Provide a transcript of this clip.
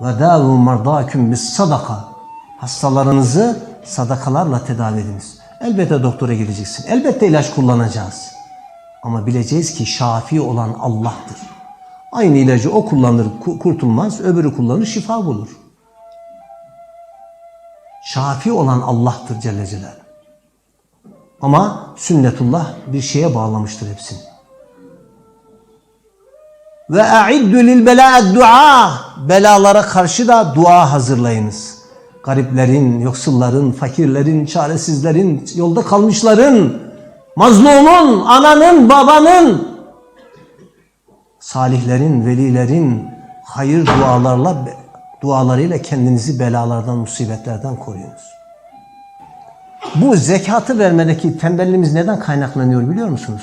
Ve davu mardâküm bis sadaka. Hastalarınızı sadakalarla tedavi ediniz. Elbette doktora gideceksin. Elbette ilaç kullanacağız. Ama bileceğiz ki şafi olan Allah'tır. Aynı ilacı o kullanır ku- kurtulmaz, öbürü kullanır şifa bulur. Şafi olan Allah'tır Celle Celaluhu. Ama sünnetullah bir şeye bağlamıştır hepsini. Ve a'iddu lil bela'd dua. Belalara karşı da dua hazırlayınız. Gariplerin, yoksulların, fakirlerin, çaresizlerin, yolda kalmışların, mazlumun, ananın, babanın, salihlerin, velilerin hayır dualarla dualarıyla kendinizi belalardan, musibetlerden koruyunuz. Bu zekatı vermedeki tembelliğimiz neden kaynaklanıyor biliyor musunuz?